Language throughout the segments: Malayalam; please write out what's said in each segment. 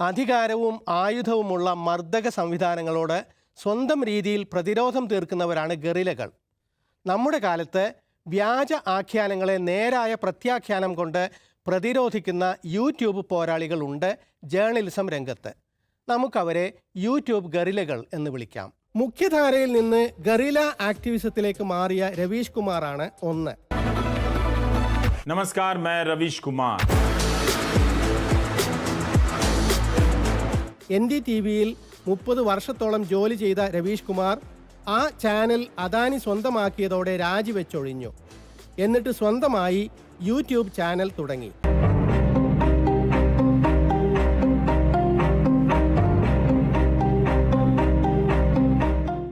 അധികാരവും ആയുധവുമുള്ള മർദ്ദക സംവിധാനങ്ങളോട് സ്വന്തം രീതിയിൽ പ്രതിരോധം തീർക്കുന്നവരാണ് ഗറിലകൾ. നമ്മുടെ കാലത്ത് വ്യാജ ആഖ്യാനങ്ങളെ നേരായ പ്രത്യാഖ്യാനം കൊണ്ട് പ്രതിരോധിക്കുന്ന യൂട്യൂബ് പോരാളികളുണ്ട് ജേർണലിസം രംഗത്ത്. നമുക്കവരെ യൂട്യൂബ് ഗറിലകൾ എന്ന് വിളിക്കാം. മുഖ്യധാരയിൽ നിന്ന് ഗറില ആക്ടിവിസത്തിലേക്ക് മാറിയ രവീഷ് കുമാറാണ് ഒന്ന്. നമസ്കാർ may Ravish Kumar. N D T വിയിൽ മുപ്പത് വർഷത്തോളം ജോലി ചെയ്ത രവീഷ് കുമാർ ആ ചാനൽ അദാനി സ്വന്തമാക്കിയതോടെ രാജിവെച്ചൊഴിഞ്ഞു. എന്നിട്ട് സ്വന്തമായി യൂട്യൂബ് ചാനൽ തുടങ്ങി.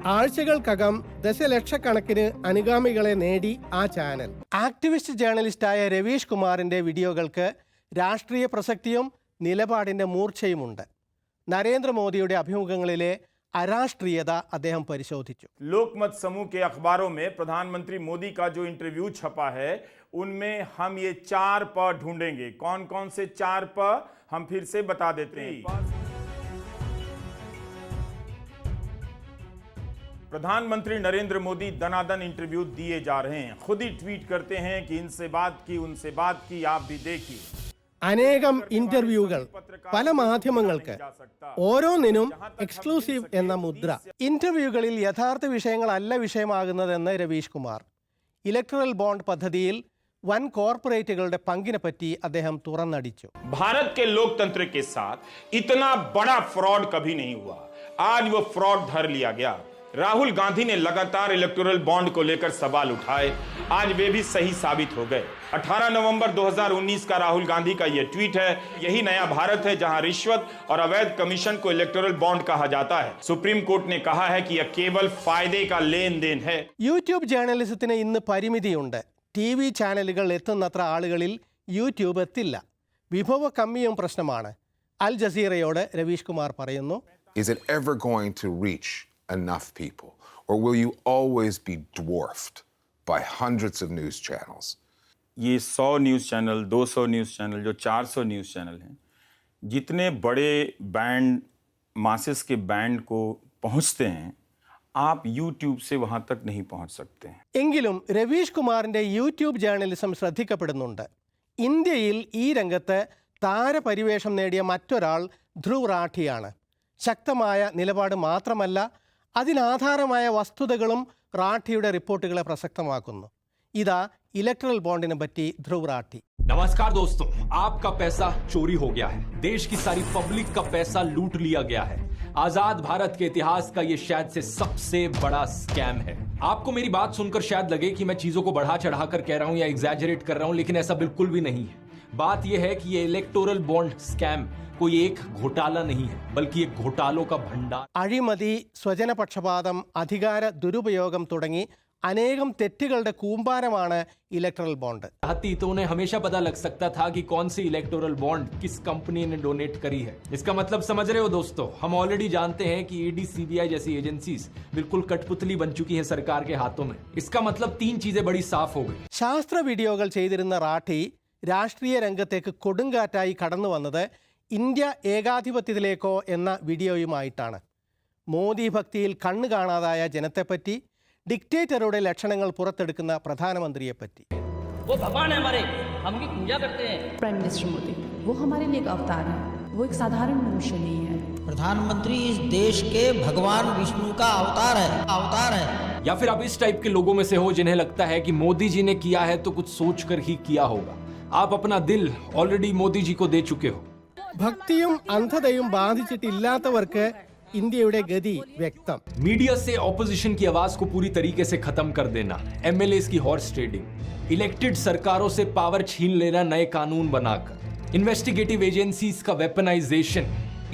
ആഴ്ചകൾക്കകം ദശലക്ഷക്കണക്കിന് അനുഗാമികളെ നേടി ആ ചാനൽ. ആക്ടിവിസ്റ്റ് ജേർണലിസ്റ്റായ രവീഷ് കുമാറിന്റെ വീഡിയോകൾക്ക് രാഷ്ട്രീയ പ്രസക്തിയും നിലപാടിന്റെ മൂർച്ചയുമുണ്ട്. നരേന്ദ്രമോദിയുടെ അഭിമുഖങ്ങളിലെ അരാഷ്ട്രീയത അദ്ദേഹം പരിശോധിച്ചു लोकमत समूह के अखबारों में प्रधानमंत्री मोदी का जो इंटरव्यू छपा है उनमें हम ये चार प ढूंढेंगे कौन कौन से चार प हम फिर से बता देते हैं प्रधानमंत्री नरेंद्र मोदी दनादन इंटरव्यू दिए जा रहे हैं खुद ही ट्वीट करते हैं कि इनसे बात की उनसे बात की आप भी देखिए അനേകം ഇന്റർവ്യൂകൾ പല മാധ്യമങ്ങൾക്ക് ഓരോന്നിനും എക്സ്ക്ലൂസീവ് എന്ന മുദ്ര ഇന്റർവ്യൂകളിൽ യഥാർത്ഥ വിഷയങ്ങളല്ല വിഷയമാകുന്നതെന്ന് രവീഷ് കുമാർ ഇലക്ട്രൽ ബോണ്ട് പദ്ധതിയിൽ വൻ കോർപ്പറേറ്റുകളുടെ പങ്കിനെ പറ്റി അദ്ദേഹം തുറന്നടിച്ചു भारत के लोकतंत्र के साथ इतना बड़ा फ्रॉड कभी नहीं हुआ आज वो फ्रॉड धर लिया गया राहुल गांधी ने लगातार इलेक्टोरल बॉन्ड को लेकर सवाल उठाए आज वे भी सही साबित हो गए 18 नवंबर 2019 का राहुल गांधी का यह ट्वीट है यही नया भारत है जहां रिश्वत और अवैध कमीशन को इलेक्टोरल बॉन्ड कहा जाता है सुप्रीम कोर्ट ने कहा है कि यह केवल फायदे का लेन देन है യൂട്യൂബ് ജേർണലിസത്തിന് ഇന്ന് പരിമിതിയുണ്ട് ടി വി ചാനലുകൾ എത്തുന്നത്ര ആളുകളിൽ യൂട്യൂബ് എത്തില്ല വിഭവ കമ്മിയും പ്രശ്നമാണ് അൽ ജസീറയോട് രവീഷ് കുമാർ പറയുന്നു Is it ever going to reach enough people? Or will you always be dwarfed by hundreds of news channels? ये 100 न्यूज़ चैनल 200 न्यूज़ चैनल जो 400 न्यूज़ चैनल हैं जितने बड़े बैंड मासेस के बैंड को पहुंचते हैं आप यूट्यूब से वहां तक नहीं पहुंच सकते हैं എങ്കിലും രവീഷ് കുമാറിന്റെ യൂട്യൂബ് ജേർണലിസം ശ്രദ്ധിക്കപ്പെടുന്നുണ്ട് ഇന്ത്യയിൽ ഈ രംഗത്ത് താരപരിവേഷം നേടിയ മറ്റൊരാൾ ധ്രുവ് റാഠിയാണ് ശക്തമായ നിലപാട് മാത്രമല്ല അതിനാധാരമായ വസ്തുതകളും റാഠിയുടെ റിപ്പോർട്ടുകളെ പ്രസക്തമാക്കുന്നു ഇതാ ഇലക്ട്രൽ ബോണ്ടിനെ പറ്റി ധ്രുവ് റാഠി नमस्कार दोस्तों आपका पैसा चोरी हो गया है देश की सारी पब्लिक का पैसा लूट लिया गया है आजाद भारत के इतिहास का ये शायद से सबसे बड़ा स्कैम है आपको मेरी बात सुनकर शायद लगे कि मैं चीजों को बढ़ा चढ़ाकर कह रहा हूं या एग्जैजरेट कर रहा हूं लेकिन ऐसा बिल्कुल भी नहीं है बात यह है कि ये इलेक्टोरल बॉन्ड स्कैम कोई एक घोटाला नहीं है बल्कि एक घोटालों का भंडार അഴിമതി സ്വജനപക്ഷപാതം അധികാര ദുരുപയോഗം തുടങ്ങി അനേകം തെറ്റുകളുടെ കൂമ്പാരമാണ് ഇലക്ട്രൽ ബോണ്ട് चाहती तो उन्हें हमेशा पता लग सकता था कि कौन सी इलेक्टोरल बॉन्ड किस कंपनी ने डोनेट करी है इसका मतलब समझ रहे हो दोस्तों हम ऑलरेडी जानते हैं कि ईडी सीबीआई जैसी एजेंसीज बिल्कुल कठपुतली बन चुकी है सरकार के हाथों में इसका मतलब तीन चीजें बड़ी साफ हो गई ശാസ്ത്ര വീഡിയോകൾ ചെയ്തിരുന്ന റാഠി രാഷ്ട്രീയ രംഗത്തേക്ക് കൊടുങ്കാറ്റായി കടന്നു വന്നത് ഇന്ത്യ ഏകാധിപത്യത്തിലേക്കോ എന്ന വീഡിയോയുമായിട്ടാണ് മോദി ഭക്തിയിൽ കണ്ണു കാണാതായ ജനത്തെപ്പറ്റി ഡിക്റ്റേറ്ററുടെ ലക്ഷണങ്ങൾ പുറത്തെടുക്കുന്ന പ്രധാനമന്ത്രിയെപ്പറ്റി वो भगवान है हमारे हम उनकी पूजा करते हैं प्राइम मिनिस्टर मोदी वो हमारे लिए एक अवतार है वो एक साधारण मनुष्य नहीं है प्रधानमंत्री इस देश के भगवान विष्णु का अवतार है अवतार है या फिर आप इस टाइप के लोगों में से हो जिन्हें लगता है कि मोदी जी ने किया है तो कुछ सोच कर ही किया होगा आप अपना दिल ऑलरेडी मोदी जी को दे चुके हो ഭക്തിയും അന്ധതയും ബാധിച്ചിട്ടില്ലാത്തവർക്ക് ഇന്ത്യയുടെ ഗതി വ്യക്തം मीडिया से ऑपोजिशन की आवाज को पूरी तरीके से खत्म कर देना एमएलए की हॉर्स ट्रेडिंग इलेक्टेड सरकारों से पावर छीन लेना नए कानून बनाकर इन्वेस्टिगेटिव एजेंसीज का वेपनाइजेशन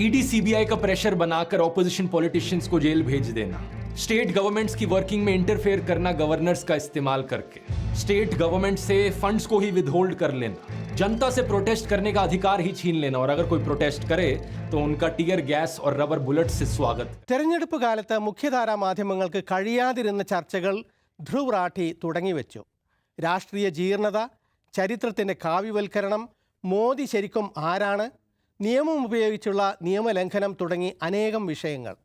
ईडी सीबीआई का प्रेशर बनाकर ऑपोजिशन पॉलिटिशियंस को जेल भेज देना स्टेट गवर्नमेंट्स की वर्किंग में इंटरफेयर करना गवर्नर्स का इस्तेमाल करके स्टेट गवर्नमेंट से फंड्स को ही विदहोल्ड कर लेना जनता से प्रोटेस्ट करने का अधिकार ही छीन लेना और अगर कोई प्रोटेस्ट करे तो उनका टीयर गैस और रबर बुलेट से स्वागत തെരഞ്ഞെടുപ്പ് കാലത്ത് മുഖ്യധാരാ മാധ്യമങ്ങൾക്ക് കഴിയാതിരുന്ന ചർച്ചകൾ ധ്രുവ് റാഠി തുടങ്ങിവെച്ചു രാഷ്ട്രീയ ജീർണത ചരിത്രത്തിൻ്റെ കാവ്യവൽക്കരണം മോദി ശരിക്കും ആരാണ് നിയമം ഉപയോഗിച്ചുള്ള നിയമലംഘനം തുടങ്ങി അനേകം വിഷയങ്ങൾ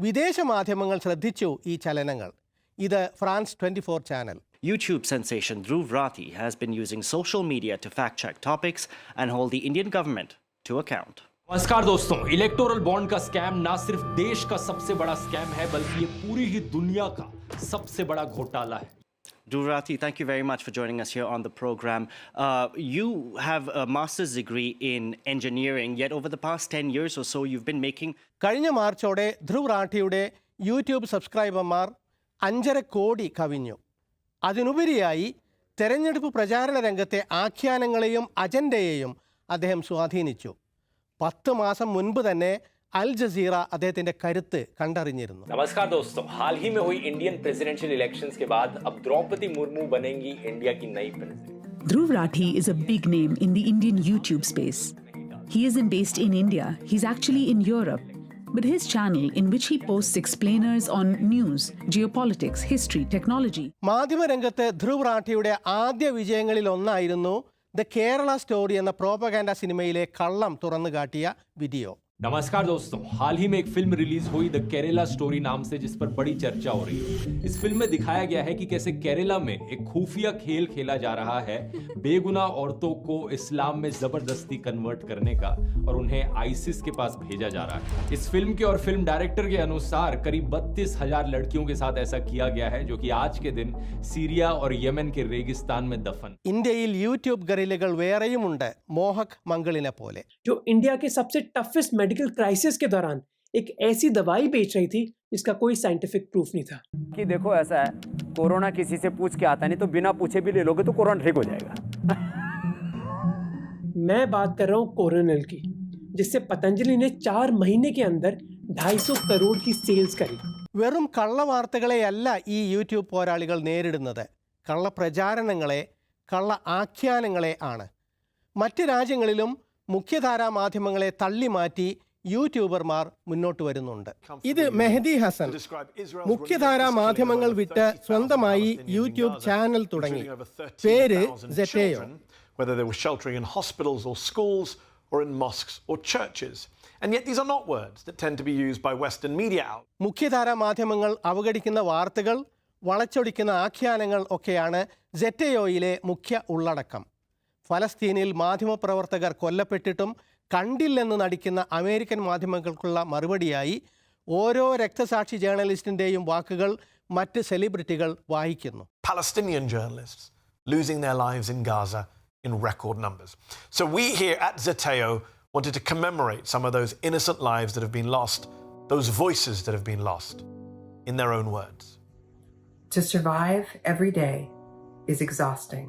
വിദേശ മാധ്യമങ്ങൾ ശ്രദ്ധിച്ചു ഈ ചലനങ്ങൾ ഇത് France twenty four channel YouTube sensation Dhruv Rathi has been using social media to fact check topics and hold the Indian government to account. नमस्कार दोस्तों इलेक्टोरल बॉन्ड का स्कैम ना सिर्फ देश का सबसे बड़ा स्कैम है बल्कि ये पूरी ही दुनिया का सबसे बड़ा घोटाला है Dhruv Rathi, thank you very much for joining us here on the program. Uh, you have a master's degree in engineering, yet over the past 10 years or so, you've been making കഴിഞ്ഞ മാർച്ചോടെ ധ്രുവ് റാഠിയുടെ യൂട്യൂബ് സബ്സ്ക്രൈബർമാർ അഞ്ചര കോടി കവിഞ്ഞു അതിനുപരിയായി തെരഞ്ഞെടുപ്പ് പ്രചാരണ രംഗത്തെ ആഖ്യാനങ്ങളെയും അജണ്ടയെയും അദ്ദേഹം സ്വാധീനിച്ചു പത്ത് മാസം മുൻപ് തന്നെ അൽ ജസീറ അദ്ദേഹത്തിൻ്റെ കരുത്ത് കണ്ടറിഞ്ഞിരുന്നു नमस्कार दोस्तों हाल ही में हुई इंडियन प्रेसिडेंशियल इलेक्शंस के बाद अब द्रौपदी मुर्मू बनेंगी इंडिया की नई president Dhruv Rathi is a big name in the Indian YouTube space. He isn't based in India, he's actually in Europe. But his channel, in which he posts explainers on news, geopolitics, history, technology, മാധ്യമരംഗത്ത് ധ്രുവ് റാഠിയുടെ ആദ്യ വിജയങ്ങളിൽ ഒന്നായിരുന്നു ദ കേരള സ്റ്റോറി എന്ന പ്രോപ്പഗാൻഡ സിനിമയിലെ കള്ളം തുറന്നു കാട്ടിയ വീഡിയോ नमस्कार दोस्तों हाल ही में एक फिल्म रिलीज हुई द केरला स्टोरी नाम से जिस पर बड़ी चर्चा हो रही है इस फिल्म में दिखाया गया है कि कैसे केरला में एक खुफिया खेल खेला जा रहा है बेगुनाह औरतों को इस्लाम में जबरदस्ती कन्वर्ट करने का और उन्हें आईसिस के पास भेजा जा रहा है इस फिल्म के और फिल्म डायरेक्टर के अनुसार करीब बत्तीस हजार लड़कियों के साथ ऐसा किया गया है जो कि आज के दिन सीरिया और यमन के रेगिस्तान में दफन ഇന്ത്യയിൽ യൂട്യൂബ് ഗറിലകൾ വേറെയുമുണ്ട് മോഹക് മംഗളിനെ പോലെ जो इंडिया के सबसे टफेस्ट मेडिकल क्राइसिस के दौरान एक ऐसी दवाई बेच रही थी जिसका कोई साइंटिफिक प्रूफ नहीं था कि देखो ऐसा है कोरोना किसी से पूछ के आता नहीं तो बिना पूछे भी ले लोगे तो कोरोना ठीक हो जाएगा मैं बात कर रहा हूँ कोरोनल की जिससे पतंजलि ने चार महीने के अंदर 250 करोड़ की सेल्स करी വെറും കള്ളവാർത്തകളെയല്ല ഈ യൂട്യൂബ് പോരാളികൾ നേരിടുന്നത് കള്ളപ്രചാരണങ്ങളെ കള്ള ആഖ്യാനങ്ങളെ ആണ് മറ്റ് രാജ്യങ്ങളിലും മുഖ്യധാരാ മാധ്യമങ്ങളെ തള്ളിമാറ്റി യൂട്യൂബർമാർ മുന്നോട്ട് വരുന്നുണ്ട്. ഇത് മെഹദി ഹസൻ മുഖ്യധാരാ മാധ്യമങ്ങൾ വിട്ട് സ്വന്തമായി യൂട്യൂബ് ചാനൽ തുടങ്ങി. പേര് ജെറ്റേയോ whether they were sheltering in hospitals or schools or in mosques or churches. And yet, these are not words that tend to be used by Western media. മുഖ്യധാരാ മാധ്യമങ്ങൾ അവഗണിക്കുന്ന വാർത്തകൾ വളച്ചൊടിക്കുന്ന ആഖ്യാനങ്ങൾ ഒക്കെയാണ് ജെറ്റയോയിലെ മുഖ്യ ഉള്ളടക്കം. ഫലസ്തീനിൽ മാധ്യമപ്രവർത്തകർ കൊല്ലപ്പെട്ടിട്ടും കണ്ടില്ലെന്ന് നടിക്കുന്ന അമേരിക്കൻ മാധ്യമങ്ങൾക്കുള്ള മറുപടിയായി ഓരോ രക്തസാക്ഷി ജേർണലിസ്റ്റിൻ്റെയും വാക്കുകൾ മറ്റ് സെലിബ്രിറ്റികൾ വായിക്കുന്നു Palestinian journalists losing their lives in Gaza in record numbers. So, we here at Zeteo wanted to commemorate some of those innocent lives that have been lost, those voices that have been lost, in their own words. To survive every day is exhausting.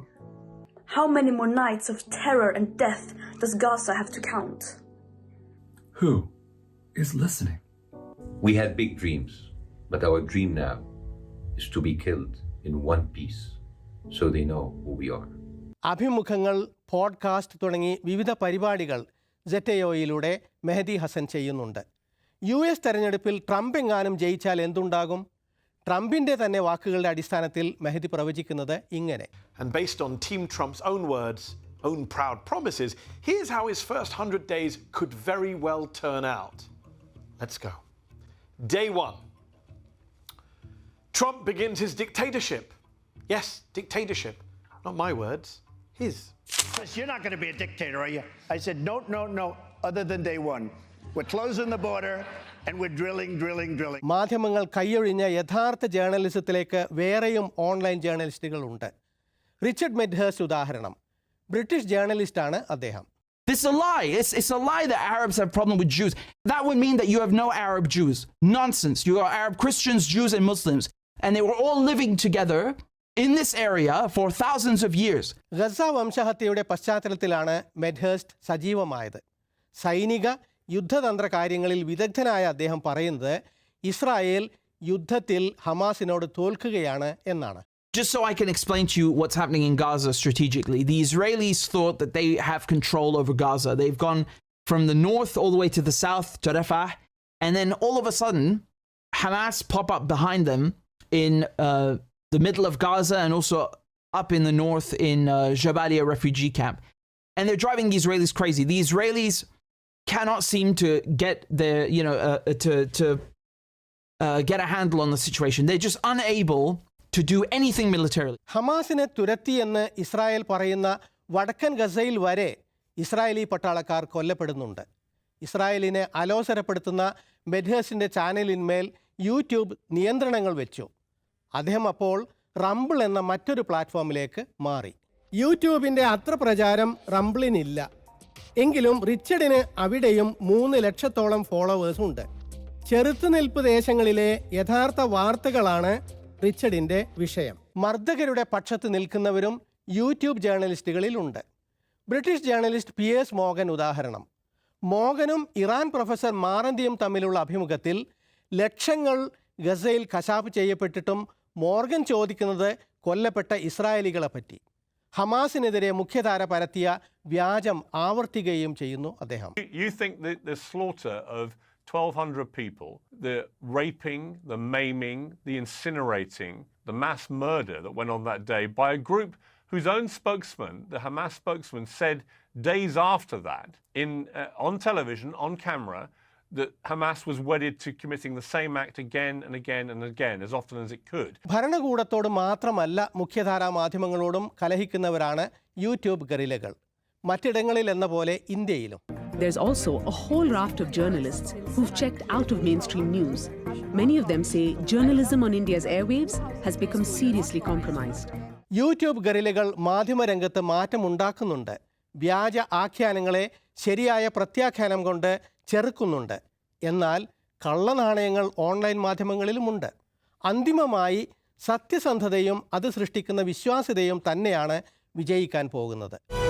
How many more nights of terror and death does Gaza have to count? Who is listening? We had big dreams, but our dream now is to be killed in one piece so they know who we are. അഭിമുഖങ്ങൾ പോഡ്കാസ്റ്റ് തുടങ്ങി വിവിധ പരിപാടികൾ ജെറ്റയോയിലൂടെ മെഹദി ഹസൻ ചെയ്യുന്നുണ്ട് യു എസ് തെരഞ്ഞെടുപ്പിൽ ട്രംപ് എങ്ങാനും ജയിച്ചാൽ എന്തുണ്ടാകും ട്രംപിൻ്റെ തന്നെ വാക്കുകളുടെ അടിസ്ഥാനത്തിൽ മെഹദി പ്രവചിക്കുന്നത് ഇങ്ങനെ And based on Team Trump's own words, own proud promises, here's how his first 100 days could very well turn out. Let's go. Day one Trump begins his dictatorship. Yes, dictatorship. Not my words, his. You're not going to be a dictator, are you? I said, no, no, no, other than day one. We're closing the border And we're drilling, drilling, drilling. മാധ്യമങ്ങൾ കൈയൊഴിഞ്ഞ യഥാർത്ഥ ജേർണലിസത്തിലേക്ക് വേറെയും ഓൺലൈൻ ജേർണലിസ്റ്റുകൾ ഉണ്ട് റിച്ചർഡ് മെഡ്ഹേഴ്സ് ഉദാഹരണം ബ്രിട്ടീഷ് ജേർണലിസ്റ്റാണ് അദ്ദേഹം This is a lie. It's, it's a lie that Arabs have a problem with Jews. That would mean that you have no Arab Jews. Nonsense. You are Arab Christians, Jews, and Muslims. And they were all living together in this area for thousands of years. Gaza വംശഹത്യയുടെ പശ്ചാത്തലത്തിലാണ് മെഡ്ഹേഴ്സ്റ്റ് സജീവമായത് സൈനിക യുദ്ധതന്ത്ര കാര്യങ്ങളിൽ വിദഗ്ധനായ അദ്ദേഹം പറയുന്നത് ഇസ്രായേൽ യുദ്ധത്തിൽ ഹമാസിനോട് തോൽക്കുകയാണ് എന്നാണ് Just so I can explain to you what's happening in Gaza strategically, the Israelis thought that they have control over Gaza. They've gone from the north all the way to the south to Rafah, and then all of a sudden, Hamas pop up behind them in uh, the middle of Gaza and also up in the north in uh, Jabalia refugee camp. And they're driving the Israelis crazy. The Israelis cannot seem to get their, you know, uh, to to uh, get a handle on the situation. They're just unable to do anything militarily. ഹമാസിനെ തുരത്തിയെന്ന് ഇസ്രായേൽ പറയുന്ന വടക്കൻ ഗസയിൽ വരെ ഇസ്രായേലി പട്ടാളക്കാർ കൊല്ലപ്പെടുന്നുണ്ട് ഇസ്രായേലിനെ അലോസരപ്പെടുത്തുന്ന മെഡേഴ്സിന്റെ ചാനലിന്മേൽ യൂട്യൂബ് നിയന്ത്രണങ്ങൾ വെച്ചു അദ്ദേഹം അപ്പോൾ റംബിൾ എന്ന മറ്റൊരു പ്ലാറ്റ്ഫോമിലേക്ക് മാറി യൂട്യൂബിന്റെ അത്ര പ്രചാരം റംബിളിനില്ല എങ്കിലും റിച്ചർഡിന് അവിടെയും മൂന്ന് ലക്ഷത്തോളം ഫോളോവേഴ്സ് ഉണ്ട്. ചെറുത്തുനിൽപ്പ് ദേശങ്ങളിലെ യഥാർത്ഥ വാർത്തകളാണ് റിച്ചർഡിന്റെ വിഷയം. മർദ്ദകരുടെ പക്ഷത്ത് നിൽക്കുന്നവരും യൂട്യൂബ് ജേർണലിസ്റ്റുകളിൽ ഉണ്ട്. British journalist Piers Morgan ഉദാഹരണം. മോഗനും ഇറാൻ പ്രൊഫസർ മാറന്തിയും തമ്മിലുള്ള അഭിമുഖത്തിൽ ലക്ഷങ്ങൾ ഗസയിൽ കശാപ്പ് ചെയ്യപ്പെട്ടിട്ടും മോർഗൻ ചോദിക്കുന്നത് കൊല്ലപ്പെട്ട ഇസ്രായേലികളെ പറ്റി. ഹമാസിനെതിരെ മുഖ്യധാര പരത്തിയ വ്യാജം ആവർത്തിക്കുകയും ചെയ്യുന്നു അദ്ദേഹം You think that the slaughter of 1,200 people, the raping, the maiming, the incinerating, the mass murder that went on that day by a group whose own spokesman, the Hamas spokesman, said days after that in, uh, on television, on camera, that Hamas was wedded to committing the same act again and again and again, as often as it could. ഭരണകൂടത്തോട് മാത്രമല്ല മുഖ്യധാരാ മാധ്യമങ്ങളോടും കലഹിക്കുന്നവരാണ് യൂട്യൂബ് ഗറിലകൾ മറ്റിടങ്ങളിൽ എന്ന പോലെ ഇന്ത്യയിലും There's also a whole raft of journalists who've checked out of mainstream news. Many of them say journalism on India's airwaves has become seriously compromised. YouTube ഗറിലകൾ മാധ്യമരംഗത്ത് മാറ്റമുണ്ടാക്കുന്നുണ്ട് വ്യാജ ആഖ്യാനങ്ങളെ ശരിയായ പ്രത്യാഖ്യാനം കൊണ്ട് ചെറുക്കുന്നുണ്ട്. എന്നാൽ കള്ളനാണയങ്ങൾ ഓൺലൈൻ മാധ്യമങ്ങളിലുമുണ്ട്. അന്തിമമായി സത്യസന്ധതയും അത് സൃഷ്ടിക്കുന്ന വിശ്വാസ്യതയും തന്നെയാണ് വിജയിക്കാൻ പോകുന്നത്.